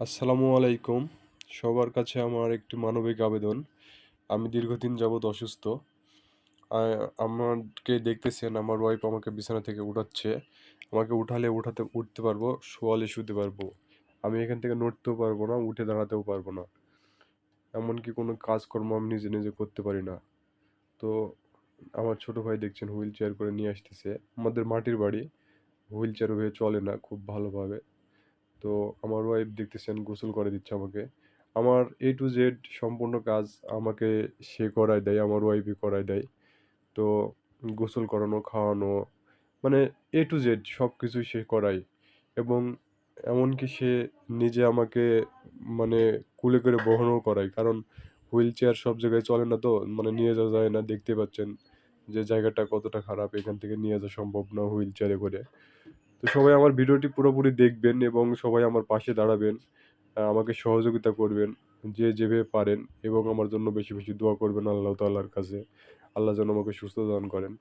আসসালামু আলাইকুম। সবার কাছে আমার একটি মানবিক আবেদন। আমি দীর্ঘদিন যাবৎ অসুস্থ। আমাকে দেখতেছেন, আমার ওয়াইফ আমাকে বিছানা থেকে উঠাচ্ছে। আমাকে উঠালে উঠাতে, উঠতে পারব, শোয়ালে শুতে পারব। আমি এখান থেকে নড়তেও পারব না, উঠে দাঁড়াতেও পারব না। এমনকি কোনো কাজকর্ম আমি নিজে নিজে করতে পারি না। তো আমার ছোট ভাই দেখছেন, হুইল চেয়ার করে নিয়ে আসতেছে। আমাদের মাটির বাড়ি। হুইল চেয়ার হয়ে চলে না, খুব ভালোভাবে। তো আমার ওয়াইফ দেখতেছেন গোসল করে দিচ্ছে আমাকে। আমার এ টু জেড সম্পূর্ণ কাজ আমাকে সে করায় দেয়, আমার ওয়াইফই করায় দেয়। তো গোসল করানো, খাওয়ানো মানে এ টু জেড সব কিছুই সে করায়। এবং এমনকি সে নিজে আমাকে মানে কুলে করে বহনও করায়। কারণ হুইল চেয়ার সব জায়গায় চলে না তো মানে নিয়ে যাওয়া যায় না, দেখতে পাচ্ছেন যে জায়গাটা কতটা খারাপ, এখান থেকে নিয়ে যাওয়া সম্ভব না হুইল চেয়ারে করে। তো সবাই আমার ভিডিওটি পুরোপুরি দেখবেন এবং সবাই আমার পাশে দাঁড়াবেন আমাকে সহযোগিতা করবেন যে যেভাবে পারেন এবং আমার জন্য বেশি বেশি দোয়া করবেন আল্লাহ তাল্লাহর কাছে। আল্লাহ যেন আমাকে সুস্থ দান করেন।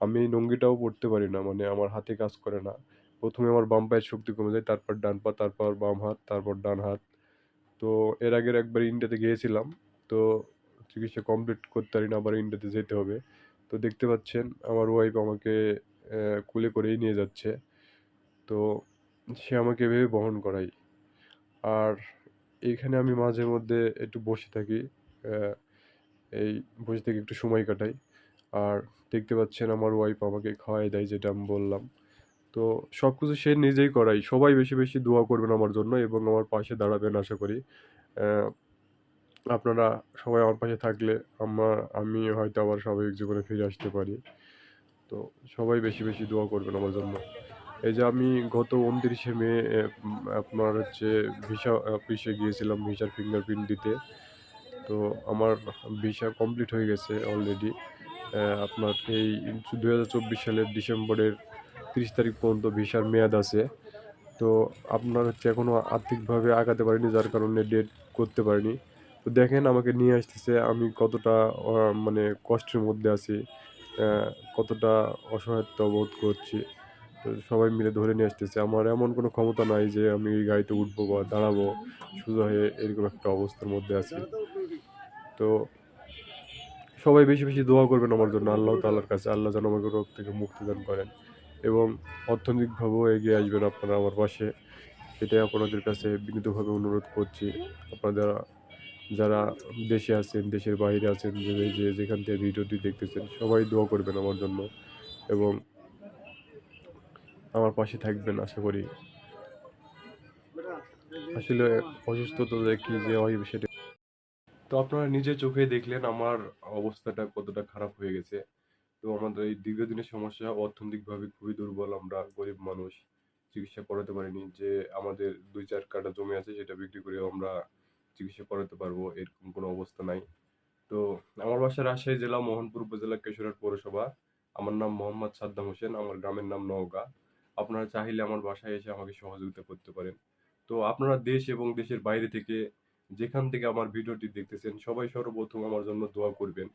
আমি এই লুঙ্গিটাও পরতে পারি না মানে আমার হাতে কাজ করে না। প্রথমে আমার বাম পায়ের শক্তি কমে যায়, তারপর ডান পা, তারপর বাম হাত, তারপর ডান হাত। তো এর আগের একবার ইন্ডিয়াতে গিয়েছিলাম, তো চিকিৎসা কমপ্লিট করতে পারি না আবার ইন্ডিয়াতে যেতে হবে। তো দেখতে পাচ্ছেন, আমার ওয়াইফ আমাকে কুলে করেই নিয়ে যাচ্ছে। তো সে আমাকে এভাবে বহন করায়। আর এইখানে আমি মাঝে মধ্যে একটু বসে থাকি এই বসে থেকে একটু সময় কাটাই। আর দেখতে পাচ্ছেন আমার ওয়াইফ আমাকে খাওয়াই দেয় যেটা আমি বললাম। তো সব কিছু সে নিজেই করাই সবাই বেশি বেশি দোয়া করবেন আমার জন্য এবং আমার পাশে দাঁড়াবেন আশা করি। আপনারা সবাই আমার পাশে থাকলে আমার আমি হয়তো আবার স্বাভাবিক জীবনে ফিরে আসতে পারি। তো সবাই বেশি বেশি দোয়া করবেন আমার জন্য। এই যে আমি গত উনত্রিশে মে আপনার হচ্ছে ভিসা অফিসে গিয়েছিলাম, ভিসার ফিঙ্গারপ্রিন্ট দিতে। তো আমার ভিসা কমপ্লিট হয়ে গেছে অলরেডি আপনার এই দু হাজার চব্বিশ সালের ডিসেম্বরের তিরিশ তারিখ পর্যন্ত ভিসার মেয়াদ আছে। তো আপনার হচ্ছে এখনও আর্থিকভাবে আগাতে পারিনি, যার কারণে ডেট করতে পারিনি। তো দেখেন আমাকে নিয়ে আসতেছে, আমি কতটা মানে কষ্টের মধ্যে আছি কতটা অসহায়ত্ব বোধ করছি। তো সবাই মিলে ধরে নিয়ে আসতেছে। আমার এমন কোনো ক্ষমতা নাই যে আমি এই গাড়িতে উঠবো বা দাঁড়াবো, সোজা হয়ে এরকম একটা অবস্থার মধ্যে আছি। তো সবাই বেশি বেশি দোয়া করবেন আমার জন্য, আল্লাহ তাআলার কাছে। আল্লাহ যেন আমাকে রোগ থেকে মুক্তি দান করেন এবং অর্থনৈতিকভাবেও এগিয়ে আসবেন আপনারা আমার পাশে। এটাই আপনাদের কাছে বিনীতভাবে অনুরোধ করছি। আপনারা যারা দেশে আছেন, দেশের বাইরে আছেন, যে যেখান থেকে ভিডিওটি দেখতেছেন, সবাই দোয়া করবেন আমার জন্য এবং আমার পাশে থাকবেন, আশা করি। আসলে অসুস্থতা যে কি যে হয় সেটা তো আপনারা নিজে চোখে দেখলেন আমার অবস্থাটা কতটা খারাপ হয়ে গেছে। তো আমাদের এই দীর্ঘদিনের সমস্যা অর্থনৈতিকভাবে খুবই দুর্বল, আমরা গরিব মানুষ, চিকিৎসা করাতে পারিনি যে আমাদের দুই চার কাটা জমি আছে সেটা বিক্রি করে আমরা চিকিৎসা করাতে পারব, এরকম কোনো অবস্থা নাই। তো আমার বাসা রাজশাহী জেলা, মোহনপুর উপজেলা কেশরহাট পৌরসভা। আমার নাম মোহাম্মদ সাদ্দাম হোসেন, আমার গ্রামের নাম নওগাঁ। আপনারা চাইলে আমার বাসায় এসে আমাকে সহযোগিতা করতে পারেন। তো আপনারা দেশ এবং দেশের বাইরে থেকে যেখান থেকে আমার ভিডিওটি দেখতেছেন, সবাই সর্বপ্রথম আমার জন্য দোয়া করবেন।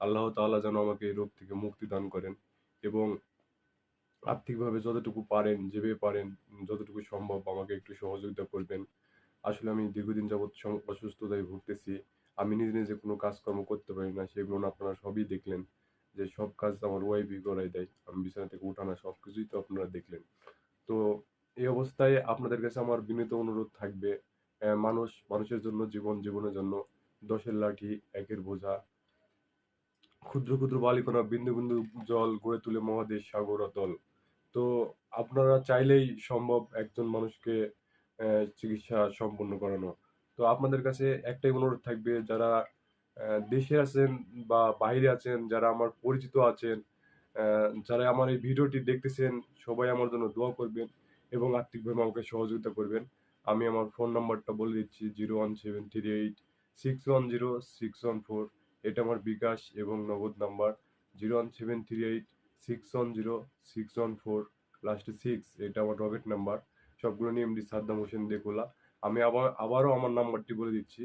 আল্লাহ তাআলা যেন আমাকে এই রোগ থেকে মুক্তি দান করেন এবং আর্থিকভাবে যতটুকু পারেন যেভাবে পারেন, যতটুকু সম্ভব আমাকে একটু সহযোগিতা করবেন। আসলে আমি দীর্ঘদিন যাবৎ অসুস্থতায় ভুগতেছি। আমি নিজে নিজে কোনো কাজকর্ম করতে পারি না, সেগুলো আপনারা সবই দেখলেন। যে সব কাজ আমার ওয়াইফই করাই দেয়। আমি বিছানা থেকে উঠানা সব কিছুই তো আপনারা দেখলেন। তো এই অবস্থায় আপনাদের কাছে আমার বিনীত অনুরোধ থাকবে মানুষ, মানুষের জন্য, জীবন, জীবনের জন্য দশের লাঠি, একের বোঝা, ক্ষুদ্র ক্ষুদ্র বালিকণা, বিন্দু বিন্দু জল গড়ে তুলে মহাদেশ সাগর অতল তো আপনারা চাইলেই সম্ভব একজন মানুষকে চিকিৎসা সম্পন্ন করানো। তো আপনাদের কাছে একটাই অনুরোধ থাকবে, যারা দেশে আছেন বা বাইরে আছেন, যারা আমার পরিচিত আছেন যারা আমার এই ভিডিওটি দেখতেছেন, সবাই আমার জন্য দোয়া করবেন এবং আর্থিকভাবে আমাকে সহযোগিতা করবেন। আমি আমার ফোন নাম্বারটা বলে দিচ্ছি, zero one seven three eight six one zero six one four. এটা আমার বিকাশ এবং Nagad number, zero one seven three eight six one zero six one four লাস্টে সিক্স এটা আমার রকেট নাম্বার। সবগুলো নিয়ে এমডি সাদ্দাম হোসেন দেখোলা আমি আবার, আবারও আমার নাম্বারটি বলে দিচ্ছি,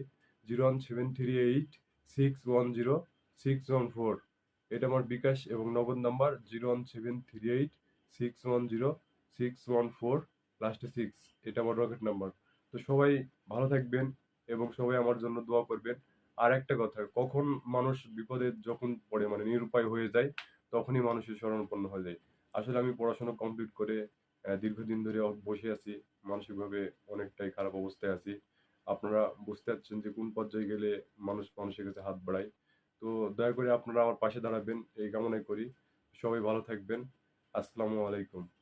zero one seven three eight six one zero six one four এটা আমার বিকাশ এবং Nagad number zero one seven three eight six one zero six one four লাস্টে সিক্স এটা আমার রকেট নাম্বার তো সবাই ভালো থাকবেন এবং সবাই আমার জন্য দোয়া করবেন। আর একটা কথা, কখন মানুষ বিপদে যখন পড়ে মানে নিরুপায় হয়ে যায়, তখনই মানুষের শরণাপন্ন হয়ে যায়। আসলে আমি পড়াশোনা কমপ্লিট করে দীর্ঘদিন ধরে বসে আছি, মানসিকভাবে অনেকটাই খারাপ অবস্থায় আছি। আপনারা বুঝতে পারছেন যে কোন পর্যায়ে গেলে মানুষ মানুষের কাছে হাত বাড়ায়। তো দয়া করে আপনারা আমার পাশে দাঁড়াবেন, এই কামনাই করি। সবাই ভালো থাকবেন। আসসালামু আলাইকুম।